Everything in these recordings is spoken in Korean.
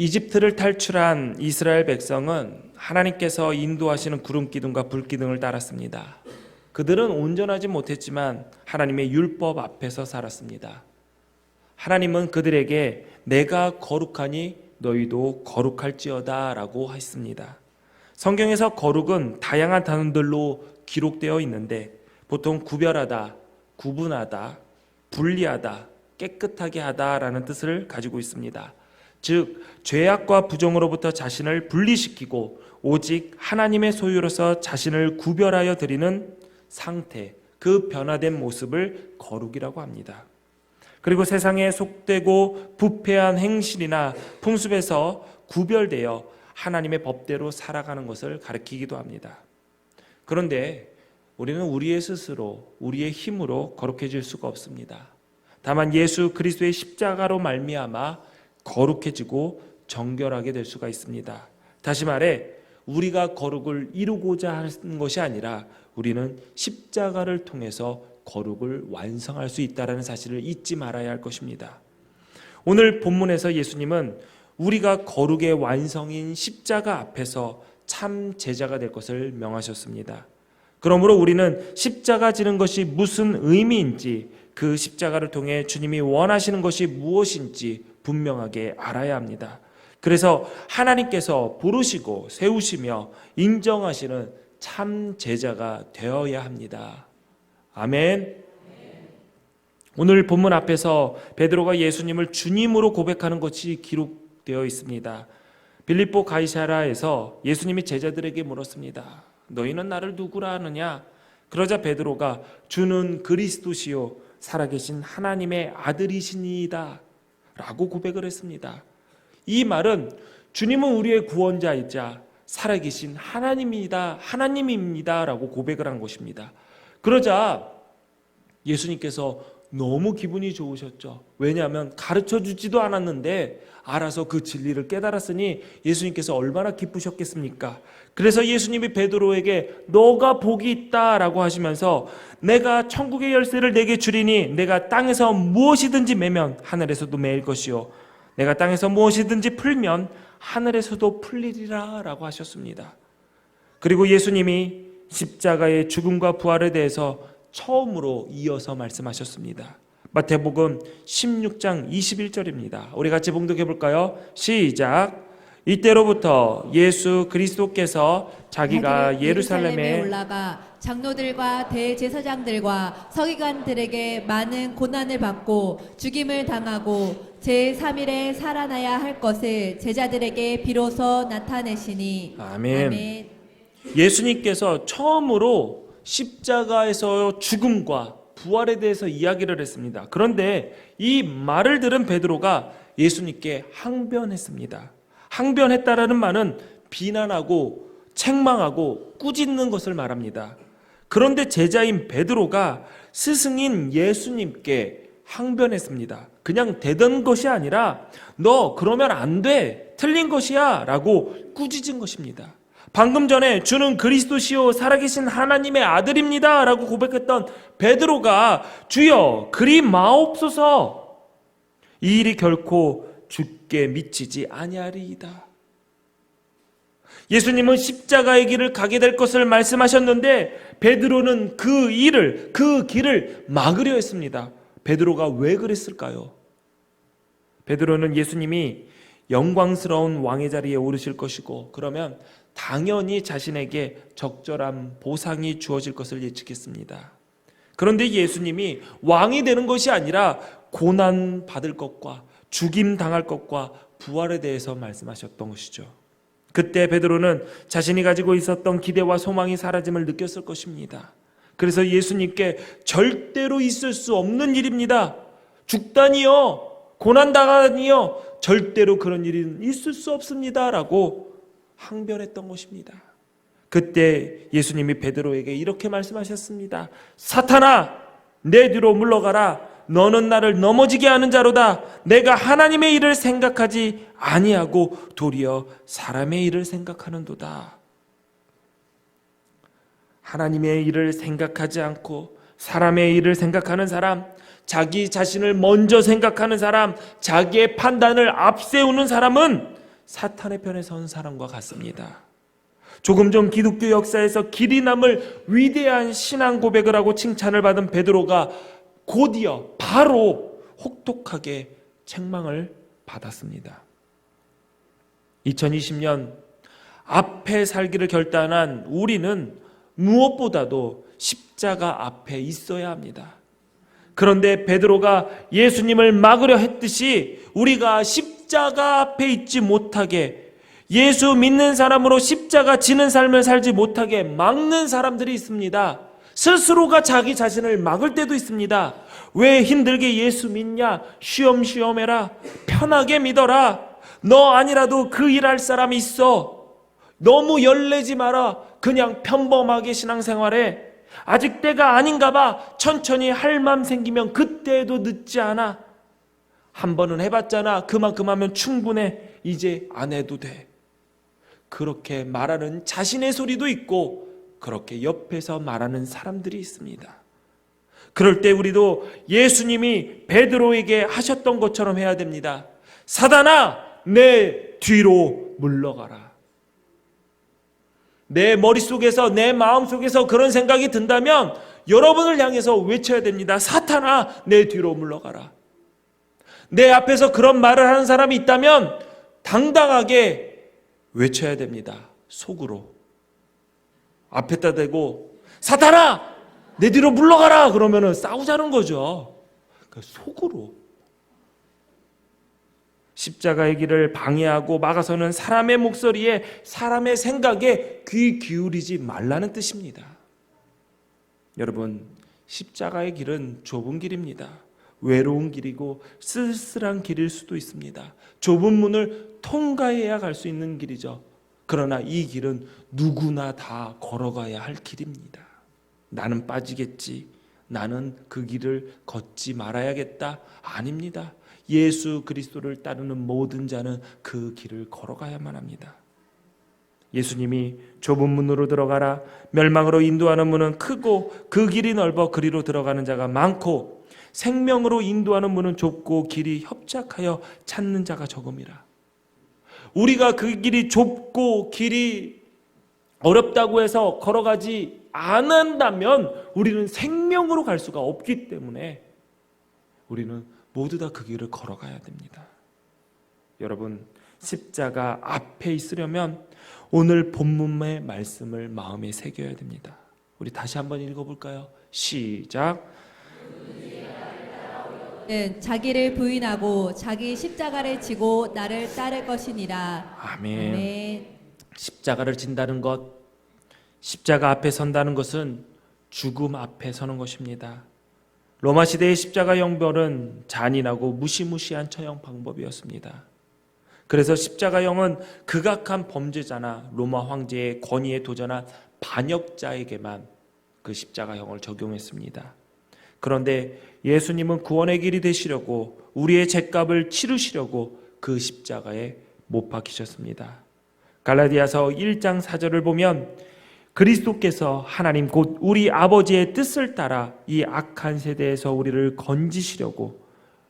이집트를 탈출한 이스라엘 백성은 하나님께서 인도하시는 구름 기둥과 불 기둥을 따랐습니다. 그들은 온전하지 못했지만 하나님의 율법 앞에서 살았습니다. 하나님은 그들에게 내가 거룩하니 너희도 거룩할지어다 라고 했습니다. 성경에서 거룩은 다양한 단어들로 기록되어 있는데 보통 구별하다, 구분하다, 분리하다, 깨끗하게 하다 라는 뜻을 가지고 있습니다. 즉 죄악과 부정으로부터 자신을 분리시키고 오직 하나님의 소유로서 자신을 구별하여 드리는 상태, 그 변화된 모습을 거룩이라고 합니다. 그리고 세상에 속되고 부패한 행실이나 풍습에서 구별되어 하나님의 법대로 살아가는 것을 가리키기도 합니다. 그런데 우리는 우리의 스스로 우리의 힘으로 거룩해질 수가 없습니다. 다만 예수 그리스도의 십자가로 말미암아 거룩해지고 정결하게 될 수가 있습니다. 다시 말해 우리가 거룩을 이루고자 하는 것이 아니라 우리는 십자가를 통해서 거룩을 완성할 수 있다라는 사실을 잊지 말아야 할 것입니다. 오늘 본문에서 예수님은 우리가 거룩의 완성인 십자가 앞에서 참 제자가 될 것을 명하셨습니다. 그러므로 우리는 십자가 지는 것이 무슨 의미인지 그 십자가를 통해 주님이 원하시는 것이 무엇인지 분명하게 알아야 합니다. 그래서 하나님께서 부르시고 세우시며 인정하시는 참 제자가 되어야 합니다. 아멘. 오늘 본문 앞에서 베드로가 예수님을 주님으로 고백하는 것이 기록되어 있습니다. 빌립보 가이사라에서 예수님이 제자들에게 물었습니다. 너희는 나를 누구라 하느냐? 그러자 베드로가 주는 그리스도시요 살아계신 하나님의 아들이시니이다 라고 고백을 했습니다. 이 말은 주님은 우리의 구원자이자 살아계신 하나님이다, 하나님입니다 라고 고백을 한 것입니다. 그러자 예수님께서 너무 기분이 좋으셨죠. 왜냐하면 가르쳐 주지도 않았는데 알아서 그 진리를 깨달았으니 예수님께서 얼마나 기쁘셨겠습니까? 그래서 예수님이 베드로에게 너가 복이 있다라고 하시면서 내가 천국의 열쇠를 내게 주리니 내가 땅에서 무엇이든지 매면 하늘에서도 매일 것이요 내가 땅에서 무엇이든지 풀면 하늘에서도 풀리리라라고 하셨습니다. 그리고 예수님이 십자가의 죽음과 부활에 대해서 처음으로 이어서 말씀하셨습니다. 마태복음 16장 21절입니다. 우리 같이 봉독해 볼까요? 시작. 이때로부터 예수 그리스도께서 자기가 예루살렘에 올라가 장로들과 대제사장들과 서기관들에게 많은 고난을 받고 죽임을 당하고 제3일에 살아나야 할 것을 제자들에게 비로소 나타내시니 아멘. 예수님께서 처음으로 십자가에서 죽음과 부활에 대해서 이야기를 했습니다. 그런데 이 말을 들은 베드로가 예수님께 항변했습니다. 항변했다라는 말은 비난하고 책망하고 꾸짖는 것을 말합니다. 그런데 제자인 베드로가 스승인 예수님께 항변했습니다. 그냥 되던 것이 아니라 너 그러면 안 돼. 틀린 것이야. 라고 꾸짖은 것입니다. 방금 전에 주는 그리스도시요 살아계신 하나님의 아들입니다. 라고 고백했던 베드로가 주여 그리 마옵소서 이 일이 결코 죽게 미치지 아니하리이다. 예수님은 십자가의 길을 가게 될 것을 말씀하셨는데 베드로는 그 일을 그 길을 막으려 했습니다. 베드로가 왜 그랬을까요? 베드로는 예수님이 영광스러운 왕의 자리에 오르실 것이고 그러면 당연히 자신에게 적절한 보상이 주어질 것을 예측했습니다. 그런데 예수님이 왕이 되는 것이 아니라 고난 받을 것과 죽임 당할 것과 부활에 대해서 말씀하셨던 것이죠. 그때 베드로는 자신이 가지고 있었던 기대와 소망이 사라짐을 느꼈을 것입니다. 그래서 예수님께 절대로 있을 수 없는 일입니다. 죽다니요. 고난당하니요. 절대로 그런 일은 있을 수 없습니다 라고 항변했던 것입니다. 그때 예수님이 베드로에게 이렇게 말씀하셨습니다. 사탄아, 내 뒤로 물러가라. 너는 나를 넘어지게 하는 자로다. 내가 하나님의 일을 생각하지 아니하고 도리어 사람의 일을 생각하는도다. 하나님의 일을 생각하지 않고 사람의 일을 생각하는 사람, 자기 자신을 먼저 생각하는 사람, 자기의 판단을 앞세우는 사람은 사탄의 편에 선 사람과 같습니다. 조금 전 기독교 역사에서 길이 남을 위대한 신앙 고백을 하고 칭찬을 받은 베드로가 곧이어 바로 혹독하게 책망을 받았습니다. 2020년 앞에 살기를 결단한 우리는 무엇보다도 십자가 앞에 있어야 합니다. 그런데 베드로가 예수님을 막으려 했듯이 우리가 십 자가 앞에 있지 못하게 예수 믿는 사람으로 십자가 지는 삶을 살지 못하게 막는 사람들이 있습니다. 스스로가 자기 자신을 막을 때도 있습니다. 왜 힘들게 예수 믿냐? 쉬엄쉬엄 해라. 편하게 믿어라. 너 아니라도 그 일할 사람이 있어. 너무 열내지 마라. 그냥 평범하게 신앙생활해. 아직 때가 아닌가 봐. 천천히 할 맘 생기면 그때도 늦지 않아. 한 번은 해봤잖아. 그만큼 하면 충분해. 이제 안 해도 돼. 그렇게 말하는 자신의 소리도 있고, 그렇게 옆에서 말하는 사람들이 있습니다. 그럴 때 우리도 예수님이 베드로에게 하셨던 것처럼 해야 됩니다. 사단아, 내 뒤로 물러가라. 내 머릿속에서 내 마음속에서 그런 생각이 든다면 여러분을 향해서 외쳐야 됩니다. 사탄아, 내 뒤로 물러가라. 내 앞에서 그런 말을 하는 사람이 있다면 당당하게 외쳐야 됩니다. 속으로. 앞에다 대고 사탄아, 내 뒤로 물러가라. 그러면은 싸우자는 거죠. 그 속으로. 십자가의 길을 방해하고 막아서는 사람의 목소리에 사람의 생각에 귀 기울이지 말라는 뜻입니다. 여러분, 십자가의 길은 좁은 길입니다. 외로운 길이고 쓸쓸한 길일 수도 있습니다. 좁은 문을 통과해야 갈 수 있는 길이죠. 그러나 이 길은 누구나 다 걸어가야 할 길입니다. 나는 빠지겠지. 나는 그 길을 걷지 말아야겠다. 아닙니다. 예수 그리스도를 따르는 모든 자는 그 길을 걸어가야만 합니다. 예수님이 좁은 문으로 들어가라 멸망으로 인도하는 문은 크고 그 길이 넓어 그리로 들어가는 자가 많고 생명으로 인도하는 문은 좁고 길이 협착하여 찾는 자가 적음이라. 우리가 그 길이 좁고 길이 어렵다고 해서 걸어가지 않는다면 우리는 생명으로 갈 수가 없기 때문에 우리는 모두 다 그 길을 걸어가야 됩니다. 여러분, 십자가 앞에 있으려면 오늘 본문의 말씀을 마음에 새겨야 됩니다. 우리 다시 한번 읽어볼까요? 시작. 는 자기를 부인하고 자기 십자가를 지고 나를 따를 것이니라. 아멘. 아멘. 십자가를 진다는 것, 십자가 앞에 선다는 것은 죽음 앞에 서는 것입니다. 로마 시대의 십자가 형벌은 잔인하고 무시무시한 처형 방법이었습니다. 그래서 십자가 형은 극악한 범죄자나 로마 황제의 권위에 도전한 반역자에게만 그 십자가 형을 적용했습니다. 그런데 예수님은 구원의 길이 되시려고 우리의 죄값을 치르시려고 그 십자가에 못 박히셨습니다. 갈라디아서 1장 4절을 보면 그리스도께서 하나님 곧 우리 아버지의 뜻을 따라 이 악한 세대에서 우리를 건지시려고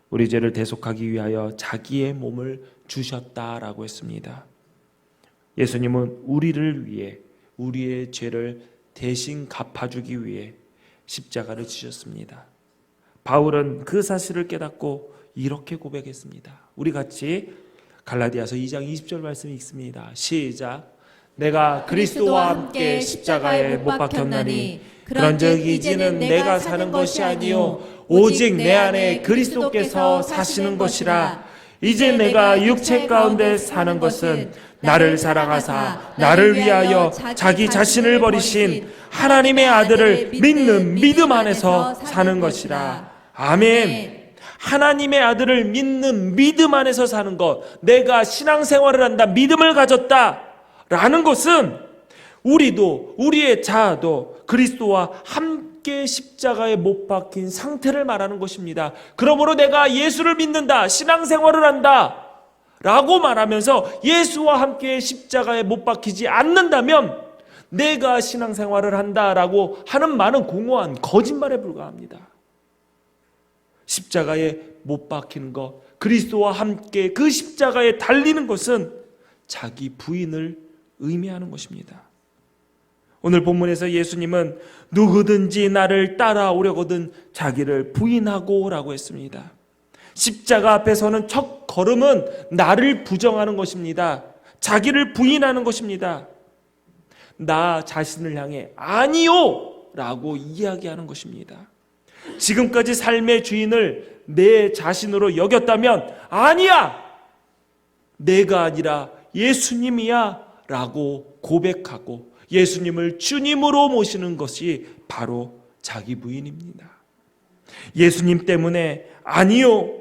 우리 죄를 대속하기 위하여 자기의 몸을 주셨다라고 했습니다. 예수님은 우리를 위해 우리의 죄를 대신 갚아주기 위해 십자가를 지셨습니다. 바울은 그 사실을 깨닫고 이렇게 고백했습니다. 우리 같이 갈라디아서 2장 20절 말씀이 있습니다. 시작. 내가 그리스도와 함께 십자가에 못 박혔나니 그런즉 이제는 내가 사는 것이 아니요 오직 내 안에 그리스도께서 사시는 것이라 이제 내가 육체 가운데 사는 것은 나를 사랑하사 나를 위하여 자기 자신을 버리신 하나님의 아들을 믿는 믿음 안에서 사는 것이라 아멘. 하나님의 아들을 믿는 믿음 안에서 사는 것, 내가 신앙생활을 한다, 믿음을 가졌다. 라는 것은 우리도 우리의 자아도 그리스도와 함께 십자가에 못 박힌 상태를 말하는 것입니다. 그러므로 내가 예수를 믿는다, 신앙생활을 한다. 라고 말하면서 예수와 함께 십자가에 못 박히지 않는다면 내가 신앙생활을 한다라고 하는 말은 공허한 거짓말에 불과합니다. 십자가에 못 박히는 것, 그리스도와 함께 그 십자가에 달리는 것은 자기 부인을 의미하는 것입니다. 오늘 본문에서 예수님은 누구든지 나를 따라오려거든 자기를 부인하고 라고 했습니다. 십자가 앞에 서는 첫 걸음은 나를 부정하는 것입니다. 자기를 부인하는 것입니다. 나 자신을 향해 아니요! 라고 이야기하는 것입니다. 지금까지 삶의 주인을 내 자신으로 여겼다면 아니야! 내가 아니라 예수님이야! 라고 고백하고 예수님을 주님으로 모시는 것이 바로 자기 부인입니다. 예수님 때문에 아니요!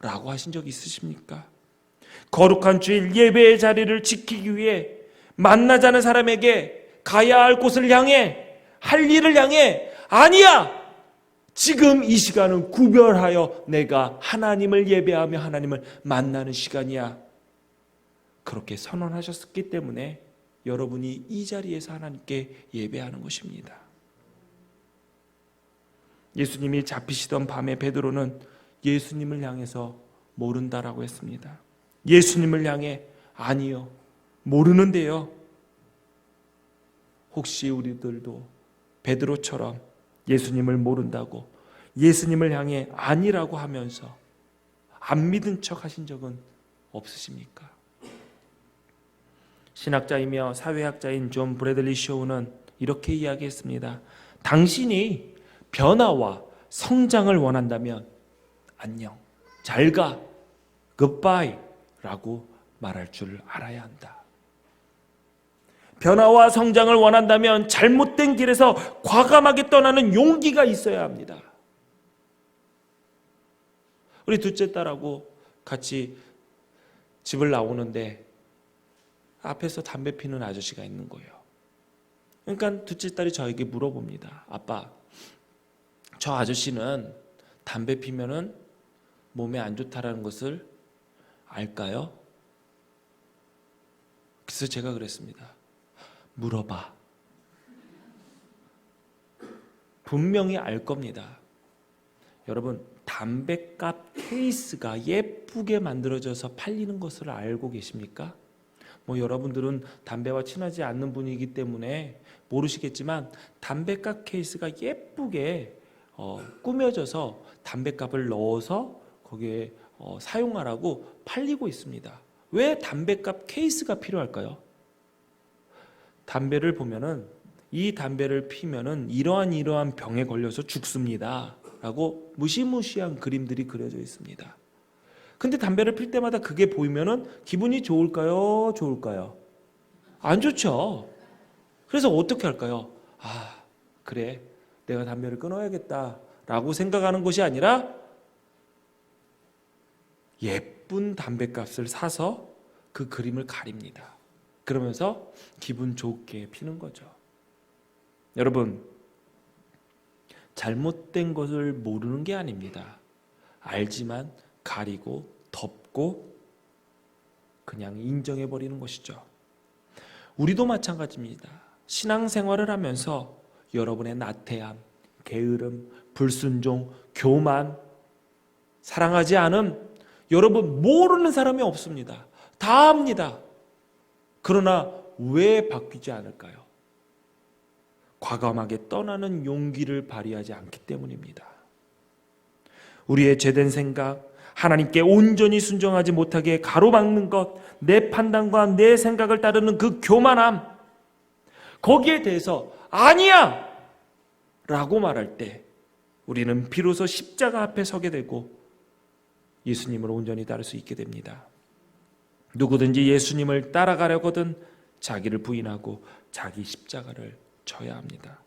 라고 하신 적 있으십니까? 거룩한 주일 예배의 자리를 지키기 위해 만나자는 사람에게 가야 할 곳을 향해 할 일을 향해 아니야! 지금 이 시간은 구별하여 내가 하나님을 예배하며 하나님을 만나는 시간이야. 그렇게 선언하셨기 때문에 여러분이 이 자리에서 하나님께 예배하는 것입니다. 예수님이 잡히시던 밤에 베드로는 예수님을 향해서 모른다라고 했습니다. 예수님을 향해 아니요. 모르는데요. 혹시 우리들도 베드로처럼 예수님을 모른다고 예수님을 향해 아니라고 하면서 안 믿은 척 하신 적은 없으십니까? 신학자이며 사회학자인 존 브래들리 쇼우는 이렇게 이야기했습니다. 당신이 변화와 성장을 원한다면 안녕, 잘 가, 굿바이 라고 말할 줄 알아야 한다. 변화와 성장을 원한다면 잘못된 길에서 과감하게 떠나는 용기가 있어야 합니다. 우리 둘째 딸하고 같이 집을 나오는데 앞에서 담배 피는 아저씨가 있는 거예요. 그러니까 둘째 딸이 저에게 물어봅니다. 아빠, 저 아저씨는 담배 피면은 몸에 안 좋다라는 것을 알까요? 그래서 제가 그랬습니다. 물어봐. 분명히 알 겁니다. 여러분, 담배값 케이스가 예쁘게 만들어져서 팔리는 것을 알고 계십니까? 뭐 여러분들은 담배와 친하지 않는 분이기 때문에 모르시겠지만 담배값 케이스가 예쁘게 어, 꾸며져서 담배값을 넣어서 거기에 어, 사용하라고 팔리고 있습니다. 왜 담배값 케이스가 필요할까요? 담배를 보면은 이 담배를 피면은 이러한 이러한 병에 걸려서 죽습니다. 라고 무시무시한 그림들이 그려져 있습니다. 근데 담배를 필 때마다 그게 보이면은 기분이 좋을까요? 좋을까요? 안 좋죠. 그래서 어떻게 할까요? 아, 그래. 내가 담배를 끊어야겠다. 라고 생각하는 것이 아니라 예쁜 담배값을 사서 그 그림을 가립니다. 그러면서 기분 좋게 피는 거죠. 여러분, 잘못된 것을 모르는 게 아닙니다. 알지만 가리고 덮고 그냥 인정해 버리는 것이죠. 우리도 마찬가지입니다. 신앙생활을 하면서 여러분의 나태함, 게으름, 불순종, 교만, 사랑하지 않음, 여러분 모르는 사람이 없습니다. 다 압니다. 그러나 왜 바뀌지 않을까요? 과감하게 떠나는 용기를 발휘하지 않기 때문입니다. 우리의 죄된 생각, 하나님께 온전히 순종하지 못하게 가로막는 것, 내 판단과 내 생각을 따르는 그 교만함, 거기에 대해서 아니야! 라고 말할 때 우리는 비로소 십자가 앞에 서게 되고 예수님을 온전히 따를 수 있게 됩니다. 누구든지 예수님을 따라가려거든 자기를 부인하고 자기 십자가를 져야 합니다.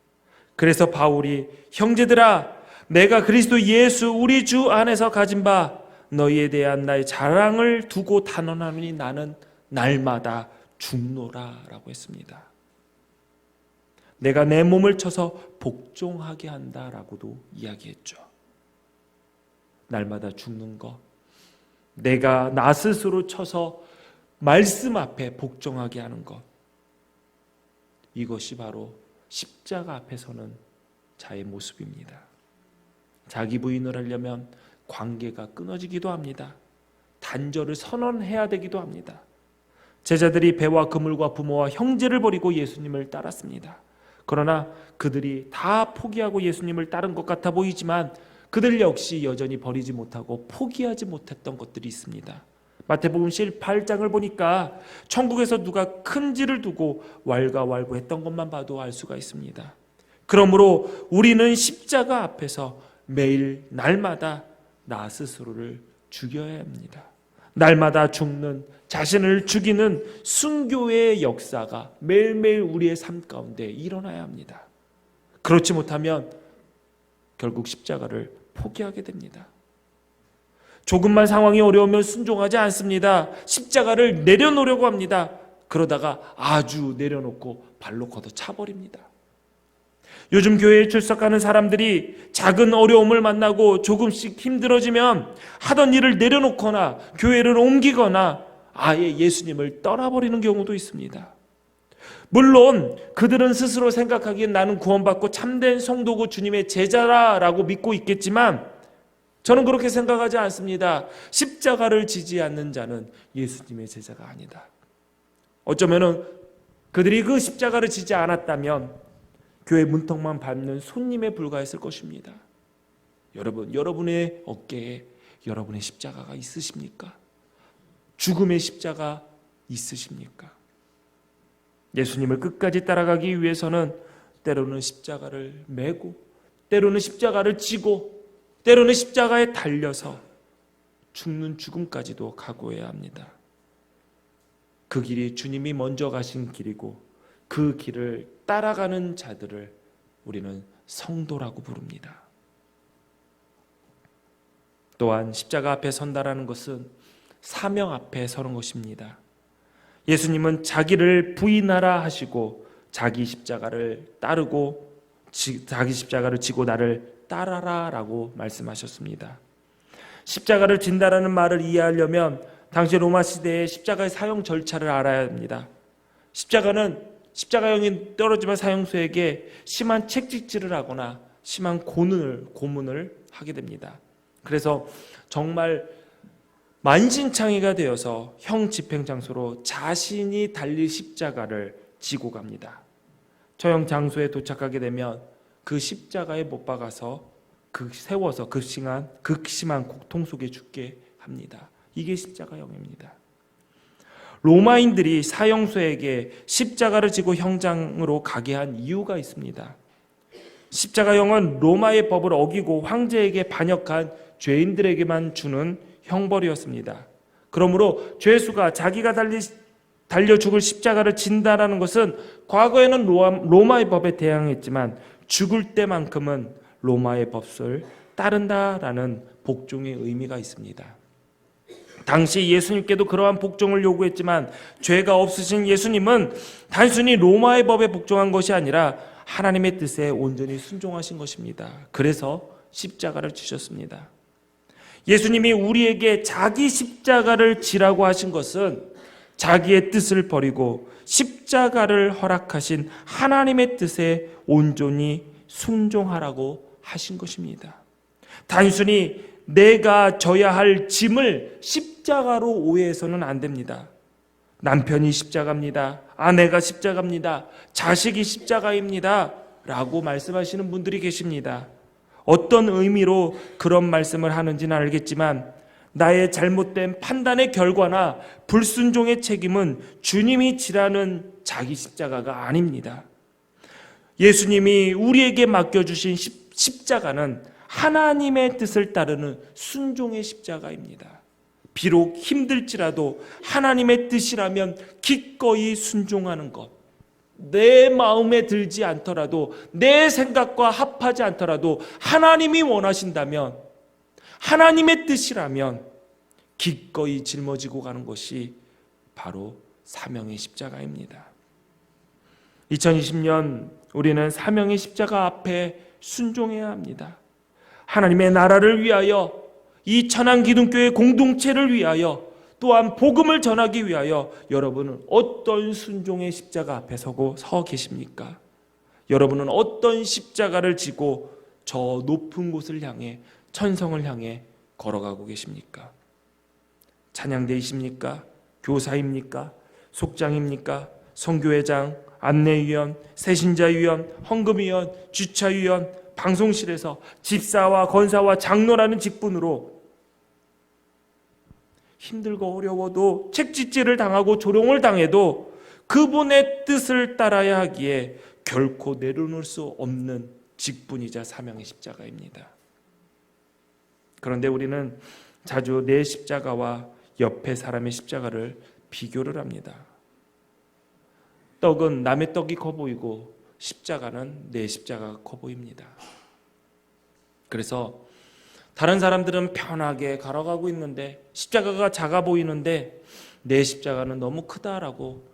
그래서 바울이 형제들아 내가 그리스도 예수 우리 주 안에서 가진 바 너희에 대한 나의 자랑을 두고 단언하노니 나는 날마다 죽노라라고 했습니다. 내가 내 몸을 쳐서 복종하게 한다라고도 이야기했죠. 날마다 죽는 것, 내가 나 스스로 쳐서 말씀 앞에 복종하게 하는 것, 이것이 바로 십자가 앞에 서는 자의 모습입니다. 자기 부인을 하려면 관계가 끊어지기도 합니다. 단절을 선언해야 되기도 합니다. 제자들이 배와 그물과 부모와 형제를 버리고 예수님을 따랐습니다. 그러나 그들이 다 포기하고 예수님을 따른 것 같아 보이지만 그들 역시 여전히 버리지 못하고 포기하지 못했던 것들이 있습니다. 마태복음 18장을 보니까 천국에서 누가 큰 지를 두고 왈가왈부했던 것만 봐도 알 수가 있습니다. 그러므로 우리는 십자가 앞에서 매일 날마다 나 스스로를 죽여야 합니다. 날마다 죽는 자신을 죽이는 순교의 역사가 매일매일 우리의 삶 가운데 일어나야 합니다. 그렇지 못하면 결국 십자가를 포기하게 됩니다. 조금만 상황이 어려우면 순종하지 않습니다. 십자가를 내려놓으려고 합니다. 그러다가 아주 내려놓고 발로 걷어 차버립니다. 요즘 교회에 출석하는 사람들이 작은 어려움을 만나고 조금씩 힘들어지면 하던 일을 내려놓거나 교회를 옮기거나 아예 예수님을 떠나버리는 경우도 있습니다. 물론 그들은 스스로 생각하기엔 나는 구원받고 참된 성도고 주님의 제자라라고 믿고 있겠지만 저는 그렇게 생각하지 않습니다. 십자가를 지지 않는 자는 예수님의 제자가 아니다. 어쩌면은 그들이 그 십자가를 지지 않았다면 교회 문턱만 밟는 손님에 불과했을 것입니다. 여러분, 여러분의 어깨에 여러분의 십자가가 있으십니까? 죽음의 십자가 있으십니까? 예수님을 끝까지 따라가기 위해서는 때로는 십자가를 메고 때로는 십자가를 지고 때로는 십자가에 달려서 죽는 죽음까지도 각오해야 합니다. 그 길이 주님이 먼저 가신 길이고 그 길을 따라가는 자들을 우리는 성도라고 부릅니다. 또한 십자가 앞에 선다라는 것은 사명 앞에 서는 것입니다. 예수님은 자기를 부인하라 하시고 자기 십자가를 따르고 지, 자기 십자가를 지고 나를 따라라라고 말씀하셨습니다. 십자가를 진다라는 말을 이해하려면 당시 로마 시대의 십자가의 사용 절차를 알아야 합니다. 십자가는 십자가형이 떨어지면 사형수에게 심한 책찍질을 하거나 심한 고문을 고문을 하게 됩니다. 그래서 정말 만신창이가 되어서 형 집행 장소로 자신이 달릴 십자가를 지고 갑니다. 처형 장소에 도착하게 되면 그 십자가에 못 박아서 그 세워서 극심한 극심한 고통 속에 죽게 합니다. 이게 십자가형입니다. 로마인들이 사형수에게 십자가를 지고 형장으로 가게 한 이유가 있습니다. 십자가형은 로마의 법을 어기고 황제에게 반역한 죄인들에게만 주는 형벌이었습니다. 그러므로 죄수가 자기가 달리, 달려 죽을 십자가를 진다라는 것은 과거에는 로마의 법에 대항했지만 죽을 때만큼은 로마의 법을 따른다라는 복종의 의미가 있습니다. 당시 예수님께도 그러한 복종을 요구했지만 죄가 없으신 예수님은 단순히 로마의 법에 복종한 것이 아니라 하나님의 뜻에 온전히 순종하신 것입니다. 그래서 십자가를 지셨습니다. 예수님이 우리에게 자기 십자가를 지라고 하신 것은 자기의 뜻을 버리고 십자가를 허락하신 하나님의 뜻에 온전히 순종하라고 하신 것입니다. 단순히 내가 져야 할 짐을 십자가로 오해해서는 안 됩니다. 남편이 십자가입니다. 아내가 십자가입니다. 자식이 십자가입니다. 라고 말씀하시는 분들이 계십니다. 어떤 의미로 그런 말씀을 하는지는 알겠지만 나의 잘못된 판단의 결과나 불순종의 책임은 주님이 지라는 자기 십자가가 아닙니다. 예수님이 우리에게 맡겨주신 십자가는 하나님의 뜻을 따르는 순종의 십자가입니다. 비록 힘들지라도 하나님의 뜻이라면 기꺼이 순종하는 것. 내 마음에 들지 않더라도 내 생각과 합하지 않더라도 하나님이 원하신다면 하나님의 뜻이라면 기꺼이 짊어지고 가는 것이 바로 사명의 십자가입니다. 2020년 우리는 사명의 십자가 앞에 순종해야 합니다. 하나님의 나라를 위하여 이 천안 기둥교회 공동체를 위하여 또한 복음을 전하기 위하여 여러분은 어떤 순종의 십자가 앞에 서고 서 계십니까? 여러분은 어떤 십자가를 지고 저 높은 곳을 향해 천성을 향해 걸어가고 계십니까? 찬양대이십니까? 교사입니까? 속장입니까? 성교회장, 안내위원, 세신자위원, 헌금위원, 주차위원, 방송실에서 집사와 건사와 장로라는 직분으로 힘들고 어려워도 책짓질을 당하고 조롱을 당해도 그분의 뜻을 따라야 하기에 결코 내려놓을 수 없는 직분이자 사명의 십자가입니다. 그런데 우리는 자주 내 십자가와 옆에 사람의 십자가를 비교를 합니다. 떡은 남의 떡이 커 보이고 십자가는 내 십자가가 커 보입니다. 그래서 다른 사람들은 편하게 걸어가고 있는데 십자가가 작아 보이는데 내 십자가는 너무 크다라고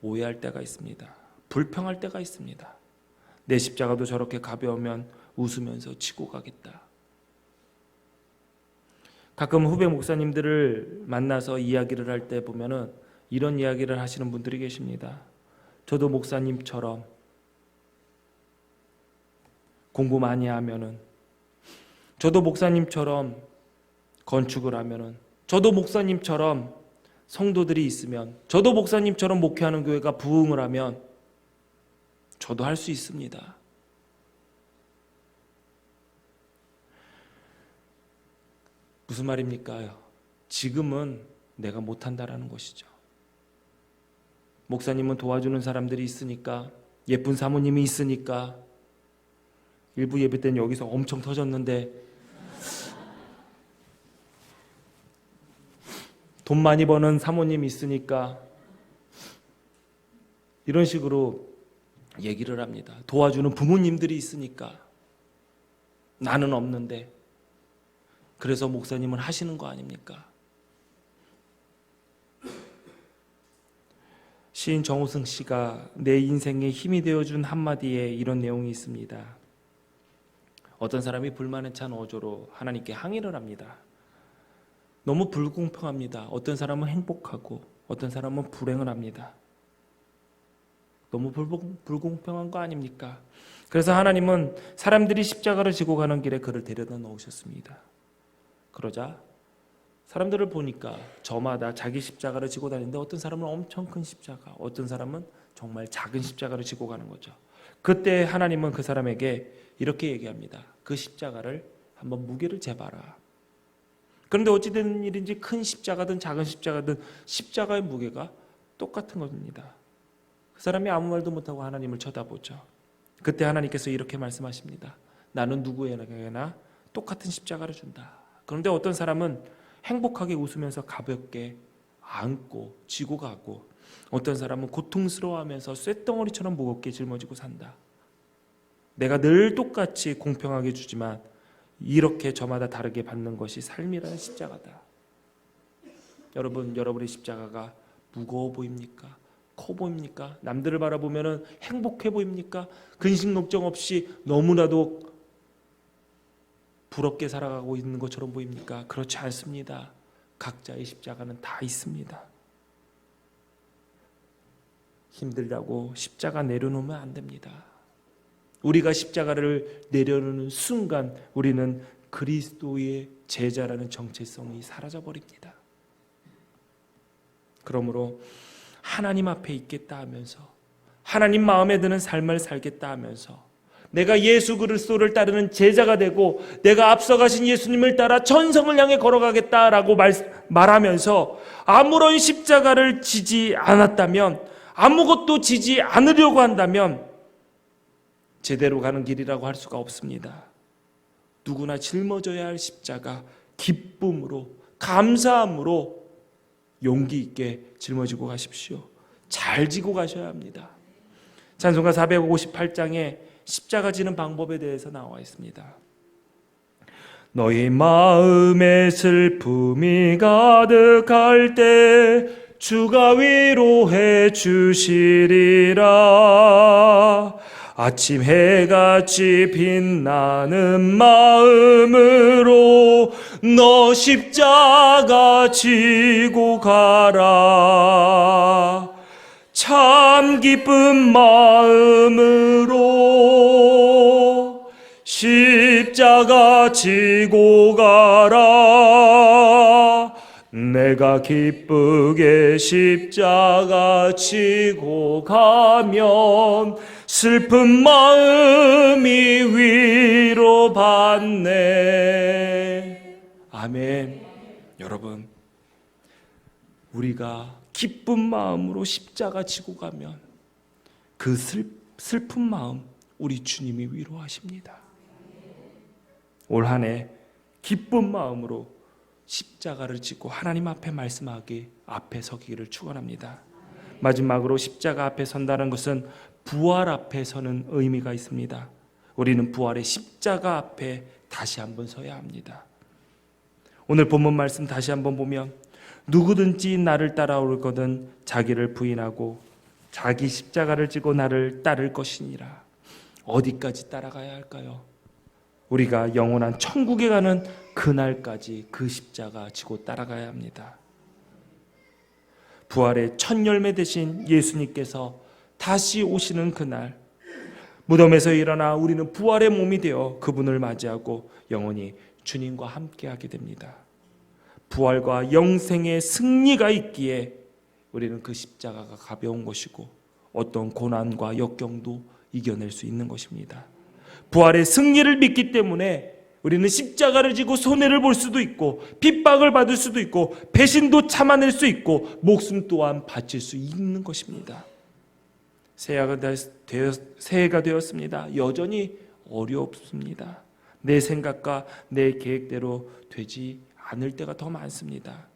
오해할 때가 있습니다. 불평할 때가 있습니다. 내 십자가도 저렇게 가벼우면 웃으면서 지고 가겠다. 가끔 후배 목사님들을 만나서 이야기를 할 때 보면은 이런 이야기를 하시는 분들이 계십니다. 저도 목사님처럼 공부 많이 하면은 저도 목사님처럼 건축을 하면은 저도 목사님처럼 성도들이 있으면 저도 목사님처럼 목회하는 교회가 부흥을 하면 저도 할 수 있습니다. 무슨 말입니까? 지금은 내가 못한다라는 것이죠. 목사님은 도와주는 사람들이 있으니까 예쁜 사모님이 있으니까 일부 예배 때는 여기서 엄청 터졌는데 돈 많이 버는 사모님이 있으니까 이런 식으로 얘기를 합니다. 도와주는 부모님들이 있으니까 나는 없는데 그래서 목사님은 하시는 거 아닙니까? 시인 정우승 씨가 내 인생에 힘이 되어준 한마디에 이런 내용이 있습니다. 어떤 사람이 불만에 찬 어조로 하나님께 항의를 합니다. 너무 불공평합니다. 어떤 사람은 행복하고 어떤 사람은 불행을 합니다. 너무 불공, 불공 평한 거 아닙니까? 그래서 하나님은 사람들이 십자가를 지고 가는 길에 그를 데려다 놓으셨습니다. 그러자 사람들을 보니까 저마다 자기 십자가를 지고 다니는데 어떤 사람은 엄청 큰 십자가, 어떤 사람은 정말 작은 십자가를 지고 가는 거죠. 그때 하나님은 그 사람에게 이렇게 얘기합니다. 그 십자가를 한번 무게를 재봐라. 그런데 어찌된 일인지 큰 십자가든 작은 십자가든 십자가의 무게가 똑같은 겁니다. 그 사람이 아무 말도 못하고 하나님을 쳐다보죠. 그때 하나님께서 이렇게 말씀하십니다. 나는 누구에게나 똑같은 십자가를 준다. 그런데 어떤 사람은 행복하게 웃으면서 가볍게 안고 지고 가고 어떤 사람은 고통스러워하면서 쇳덩어리처럼 무겁게 짊어지고 산다. 내가 늘 똑같이 공평하게 주지만 이렇게 저마다 다르게 받는 것이 삶이라는 십자가다. 여러분, 여러분의 십자가가 무거워 보입니까? 커 보입니까? 남들을 바라보면 행복해 보입니까? 근심 걱정 없이 너무나도 부럽게 살아가고 있는 것처럼 보입니까? 그렇지 않습니다. 각자의 십자가는 다 있습니다. 힘들다고 십자가 내려놓으면 안 됩니다. 우리가 십자가를 내려놓는 순간 우리는 그리스도의 제자라는 정체성이 사라져 버립니다. 그러므로 하나님 앞에 있겠다 하면서 하나님 마음에 드는 삶을 살겠다 하면서 내가 예수 그리스도를 따르는 제자가 되고 내가 앞서가신 예수님을 따라 천성을 향해 걸어가겠다라고 말, 말하면서 아무런 십자가를 지지 않았다면 아무것도 지지 않으려고 한다면 제대로 가는 길이라고 할 수가 없습니다. 누구나 짊어져야 할 십자가 기쁨으로 감사함으로 용기 있게 짊어지고 가십시오. 잘 지고 가셔야 합니다. 찬송가 458장에 십자가 지는 방법에 대해서 나와 있습니다. 너희 마음에 슬픔이 가득할 때 주가 위로해 주시리라. 아침 해같이 빛나는 마음으로 너 십자가 지고 가라. 참 기쁜 마음으로 십자가 지고 가라. 내가 기쁘게 십자가 지고 가면 슬픈 마음이 위로 받네. 아멘. 여러분, 우리가 기쁜 마음으로 십자가 지고 가면 그 슬, 슬픈 마음 우리 주님이 위로하십니다. 올 한 해 기쁜 마음으로 십자가를 지고 하나님 앞에 말씀하기 앞에 서기를 축원합니다. 마지막으로 십자가 앞에 선다는 것은 부활 앞에 서는 의미가 있습니다. 우리는 부활의 십자가 앞에 다시 한번 서야 합니다. 오늘 본문 말씀 다시 한번 보면 누구든지 나를 따라올 거든 자기를 부인하고 자기 십자가를 지고 나를 따를 것이니라. 어디까지 따라가야 할까요? 우리가 영원한 천국에 가는 그날까지 그 십자가 지고 따라가야 합니다. 부활의 첫 열매 되신 예수님께서 다시 오시는 그날 무덤에서 일어나 우리는 부활의 몸이 되어 그분을 맞이하고 영원히 주님과 함께하게 됩니다. 부활과 영생의 승리가 있기에 우리는 그 십자가가 가벼운 것이고 어떤 고난과 역경도 이겨낼 수 있는 것입니다. 부활의 승리를 믿기 때문에 우리는 십자가를 지고 손해를 볼 수도 있고 핍박을 받을 수도 있고 배신도 참아낼 수 있고 목숨 또한 바칠 수 있는 것입니다. 새해가, 되었, 새해가 되었습니다. 여전히 어렵습니다. 내 생각과 내 계획대로 되지 않을 때가 더 많습니다.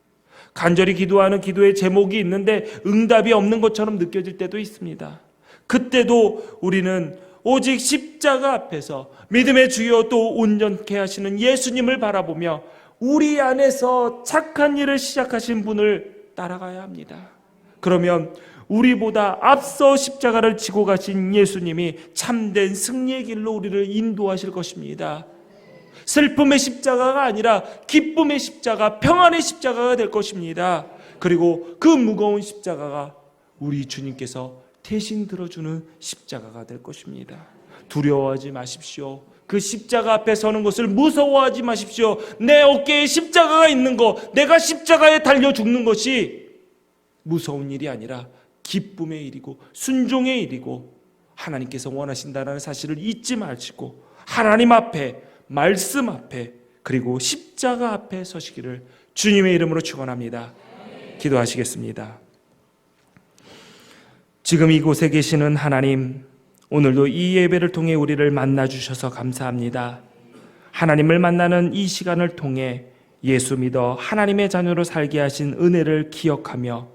간절히 기도하는 기도의 제목이 있는데 응답이 없는 것처럼 느껴질 때도 있습니다. 그때도 우리는 오직 십자가 앞에서 믿음의 주여 또 온전케 하시는 예수님을 바라보며 우리 안에서 착한 일을 시작하신 분을 따라가야 합니다. 그러면 우리보다 앞서 십자가를 지고 가신 예수님이 참된 승리의 길로 우리를 인도하실 것입니다. 슬픔의 십자가가 아니라 기쁨의 십자가, 평안의 십자가가 될 것입니다. 그리고 그 무거운 십자가가 우리 주님께서 대신 들어주는 십자가가 될 것입니다. 두려워하지 마십시오. 그 십자가 앞에 서는 것을 무서워하지 마십시오. 내 어깨에 십자가가 있는 것, 내가 십자가에 달려 죽는 것이 무서운 일이 아니라 기쁨의 일이고 순종의 일이고 하나님께서 원하신다는 사실을 잊지 마시고 하나님 앞에 말씀 앞에 그리고 십자가 앞에 서시기를 주님의 이름으로 축원합니다. 기도하시겠습니다. 지금 이곳에 계시는 하나님, 오늘도 이 예배를 통해 우리를 만나 주셔서 감사합니다. 하나님을 만나는 이 시간을 통해 예수 믿어 하나님의 자녀로 살게 하신 은혜를 기억하며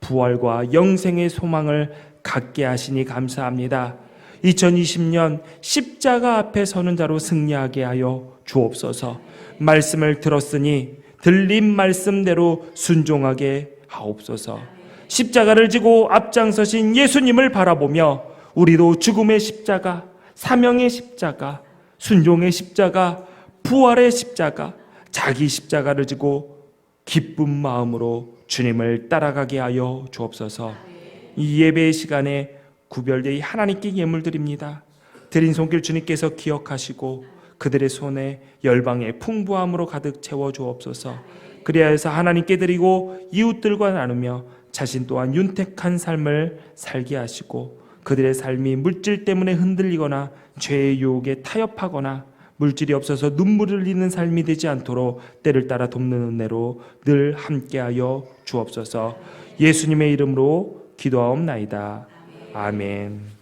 부활과 영생의 소망을 갖게 하시니 감사합니다. 2020년 십자가 앞에 서는 자로 승리하게 하여 주옵소서. 말씀을 들었으니 들린 말씀대로 순종하게 하옵소서. 십자가를 지고 앞장서신 예수님을 바라보며 우리도 죽음의 십자가, 사명의 십자가, 순종의 십자가, 부활의 십자가, 자기 십자가를 지고 기쁜 마음으로 주님을 따라가게 하여 주옵소서. 이 예배의 시간에 구별되이 하나님께 예물 드립니다. 드린 손길 주님께서 기억하시고 그들의 손에 열방의 풍부함으로 가득 채워 주옵소서. 그리하여서 하나님께 드리고 이웃들과 나누며 자신 또한 윤택한 삶을 살게 하시고 그들의 삶이 물질 때문에 흔들리거나 죄의 유혹에 타협하거나 물질이 없어서 눈물을 흘리는 삶이 되지 않도록 때를 따라 돕는 은혜로 늘 함께하여 주옵소서. 예수님의 이름으로 기도하옵나이다. 아멘.